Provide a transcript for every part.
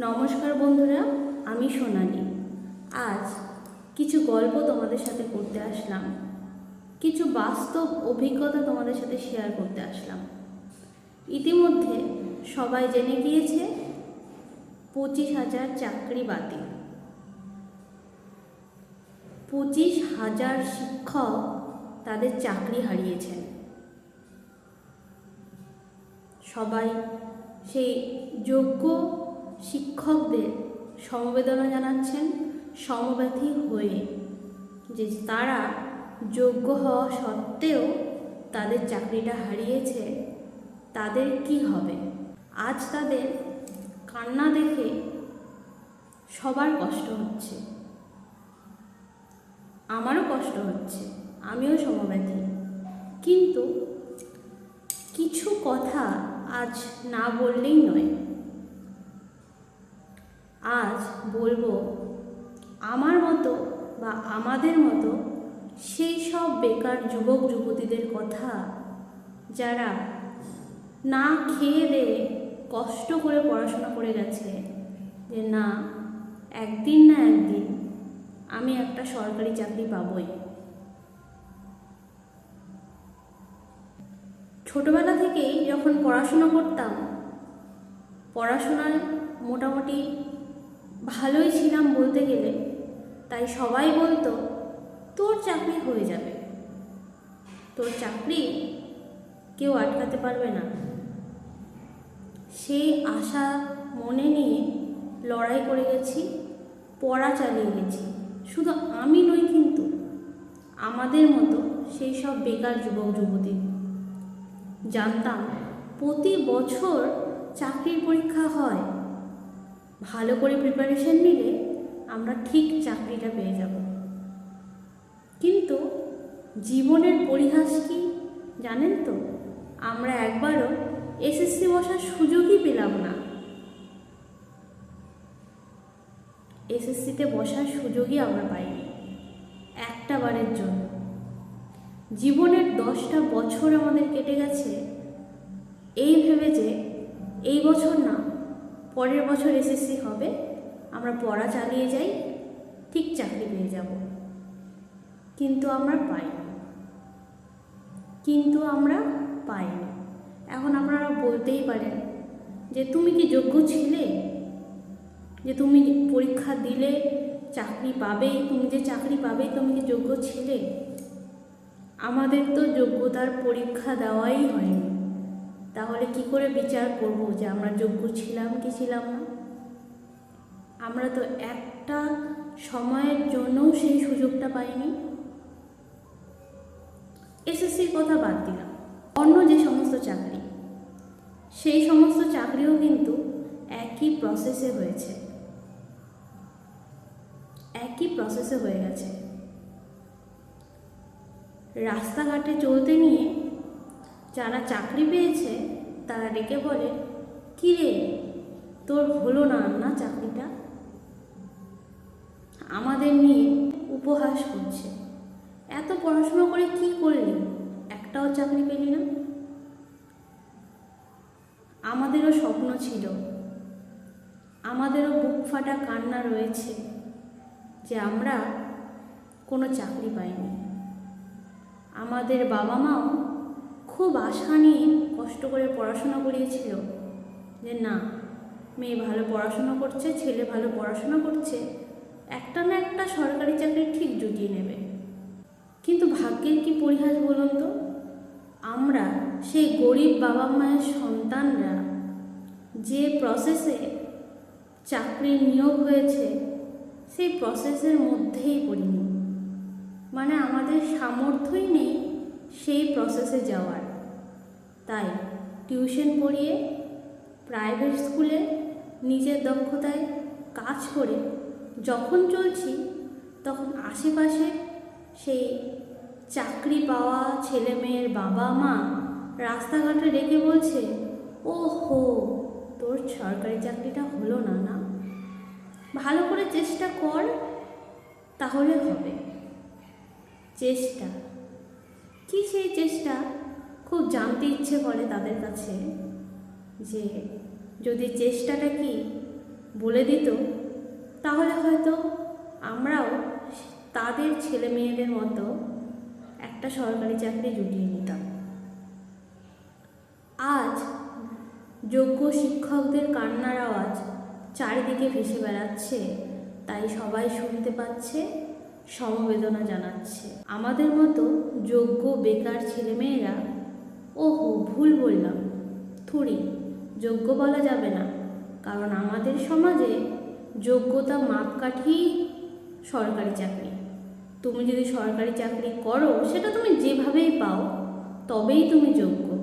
নমস্কার বন্ধুরা, আমি সোনালি। আজ কিছু গল্প তোমাদের সাথে করতে আসলাম। কিছু বাস্তব অভিজ্ঞতা তোমাদের সাথে শেয়ার করতে আসলাম। ইতিমধ্যে সবাই জেনে গিয়েছে, পঁচিশ হাজার চাকরি বাতিল। পঁচিশ হাজার শিক্ষক তাদের চাকরি হারিয়েছেন। সবাই সেই যোগ্য শিক্ষকদের সমবেদনা জানাচ্ছেন সমব্যথী হয়ে যে তারা যোগ্য হওয়া সত্ত্বেও তাদের চাকরিটা হারিয়েছে, তাদের কি হবে? আজ তাদের কান্না দেখে সবার কষ্ট হচ্ছে। আমারও কষ্ট হচ্ছে, আমিও সমব্যথী। কিন্তু কিছু কথা আজ না বললেই নয়। আজ বলব, আমার মতো বা আমাদের মতো সেই সব বেকার যুবক যুবতীদের কথা যারা না খেয়ে দিয়ে কষ্ট করে পড়াশোনা করে গেছে, যে না, একদিন না একদিন আমি একটা সরকারি চাকরি পাবই। ছোটবেলা থেকেই যখন পড়াশোনা করতাম, পড়াশোনায় মোটামুটি ভালোই ছিলাম বলতে গেলে। তাই সবাই বলতো, তোর চাকরি হয়ে যাবে। তোর চাকরি কেউ আটকাতে পারবে না। সেই আশা মনে নিয়ে লড়াই করে গেছি, পড়া চালিয়ে গেছি। শুধু আমি নই কিন্তু, আমাদের মতো সেই সব বেকার যুবক যুবতী। জানতাম প্রতি বছর চাকরির পরীক্ষা হয়। ভালো করে প্রিপারেশন নিলে আমরা ঠিক চাকরিটা পেয়ে যাব। কিন্তু জীবনের পরিহাস কি জানেন তো? আমরা একবারও এসএসসি বসার সুযোগই পেলাম না। এসএসসিতে বসার সুযোগই আমরা পাইনি। একটা বারের জন্য। জীবনের দশটা বছর আমাদের কেটে গেছে। এই ভেবে যে এই বছর না পরের বছর এসএসসি হবে, আমরা পড়া চালিয়ে যাই, ঠিক চাকরি পেয়ে যাব। কিন্তু আমরা পাইনি। কিন্তু আমরা পাইনি। এখন আপনারা বলতেই পারেন যে তুমি কি যোগ্য ছিলে? যে তুমি পরীক্ষা দিলে চাকরি পাবে? তুমি যে চাকরি পাবে, তুমি কি যোগ্য ছিলে? আমাদের তো যোগ্যতার পরীক্ষা দেওয়াই হয়নি। তাহলে কি করে বিচার করব যে আমরা যোগ্য ছিলাম কি ছিলাম না? আমরা তো একটা সময়ের জন্যও সেই সুযোগটা পাইনি। এসএসসির কথা বাদ দিলাম। অন্য যে সমস্ত চাকরি, সেই সমস্ত চাকরিও কিন্তু একই প্রসেসে হয়েছে। একই প্রসেসে হয়ে গেছে। রাস্তাঘাটে চলতে নিয়ে যারা চাকরি পেয়েছে, তারা ডেকে বলে, কী রে? তোর হলো না না চাকরিটা? আমাদের নিয়ে উপহাস করছে। এত পড়াশুনো করে কি করলি? একটাও চাকরি পেলি না? আমাদেরও স্বপ্ন ছিল। আমাদেরও বুক ফাটা কান্না রয়েছে যে আমরা কোনো চাকরি পাইনি। আমাদের বাবা মাও খুব আশা নিয়ে কষ্ট করে পড়াশোনা করিয়েছিল যে না, মেয়ে ভালো পড়াশোনা করছে, ছেলে ভালো পড়াশোনা করছে, একটা না একটা সরকারি চাকরি ঠিক জুটিয়ে নেবে। কিন্তু ভাগ্যের কি পরিহাস বলুন তো? আমরা সেই গরিব বাবা মায়ের সন্তানরা যে প্রসেসে চাকরির নিয়োগ হয়েছে, সেই প্রসেসের মধ্যেই পড়িনি। মানে আমাদের সামর্থ্যই নেই সেই প্রসেসে যাওয়ার। তাই টিউশন পড়িয়ে প্রাইভেট স্কুলে নিজের দক্ষতায় কাজ করে যখন চলছি তখন আশেপাশে সেই চাকরি পাওয়া ছেলে মেয়ের বাবা মা রাস্তাঘাটে রেখে বলছে ও হো তোর সরকারি চাকরিটা হলো না না? ভালো করে চেষ্টা কর, তাহলে হবে। চেষ্টা? কি সেই চেষ্টা? খুব জানতে ইচ্ছে করে তাদের কাছে যে যদি চেষ্টাটা কি বলে দিত, তাহলে হয়তো আমরাও তাদের ছেলে মেয়েদের মতো একটা সরকারি চাকরি জুটিয়ে নিতাম। আজ যোগ্য শিক্ষকদের কান্নার আওয়াজ চারিদিকে ভেসে বেড়াচ্ছে, তাই সবাই শুনতে পাচ্ছে, সমবেদনা জানাচ্ছে। আমাদের মতো যোগ্য বেকার ছেলেমেয়েরা ওহো, ভুল বললাম। থুড়ি যোগ্য বলা যাবে না। কারণ আমাদের সমাজে যোগ্যতা মাপকাঠি সরকারি চাকরি। তুমি যদি সরকারি চাকরি করো, সেটা তুমি যেভাবেই পাও, তবেই তুমি যোগ্য।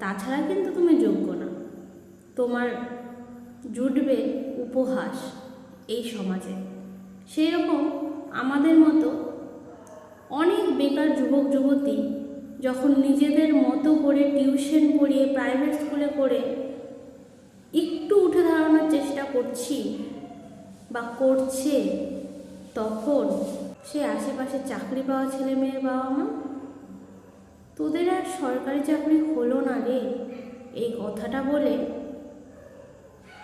তাছাড়া কিন্তু তুমি যোগ্য না। তোমার জুটবে উপহাস এই সমাজে। সেই রকম আমাদের মতো অনেক বেকার যুবক যুবতী যখন নিজেদের মতো করে টিউশন পড়িয়ে প্রাইভেট স্কুলে করে একটু উঠে দাঁড়ানোর চেষ্টা করছি বা করছে, তখন সে আশেপাশে চাকরি পাওয়া ছেলে মেয়ের বাবা মা, তোদের আর সরকারি চাকরি হলো না রে, এই কথাটা বলে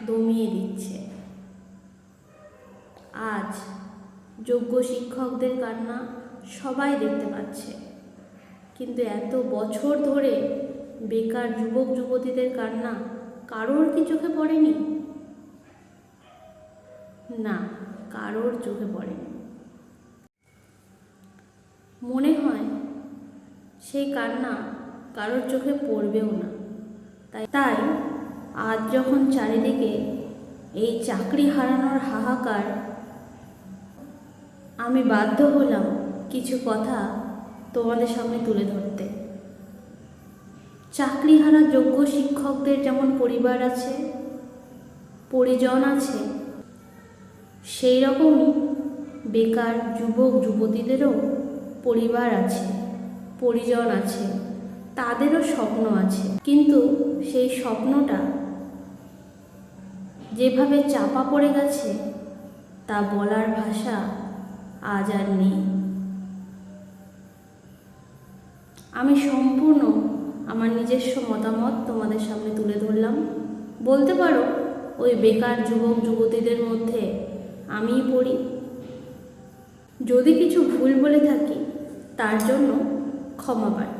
দমিয়ে দিচ্ছে। আজ যোগ্য শিক্ষকদের কান্না সবাই দেখতে পাচ্ছে। কিন্তু এত বছর ধরে বেকার যুবক যুবতীদের কান্না কারোর কি চোখে পড়েনি? না, কারোর চোখে পড়েনি। মনে হয় সেই কান্না কারোর চোখে পড়বেও না। তাই তাই আজ যখন চারিদিকে এই চাকরি হারানোর হাহাকার, আমি বাধ্য হলাম কিছু কথা তোমাদের সামনে তুলে ধরতে। চাকরি হারা যোগ্য শিক্ষকদের যেমন পরিবার আছে, পরিজন আছে সেই রকমই বেকার যুবক, যুবতীদেরও পরিবার আছে, পরিজন আছে, তাদেরও স্বপ্ন আছে। কিন্তু সেই স্বপ্নটা যেভাবে চাপা পড়ে গেছে, তা বলার ভাষা আজ আর নেই। আমি সম্পূর্ণ আমার নিজস্ব মতামত তোমাদের সামনে তুলে ধরলাম। বলতে পারো, ওই বেকার যুবক যুবতীদের মধ্যে আমিই পড়ি। যদি কিছু ভুল বলে থাকি, তার জন্য ক্ষমা প্রার্থী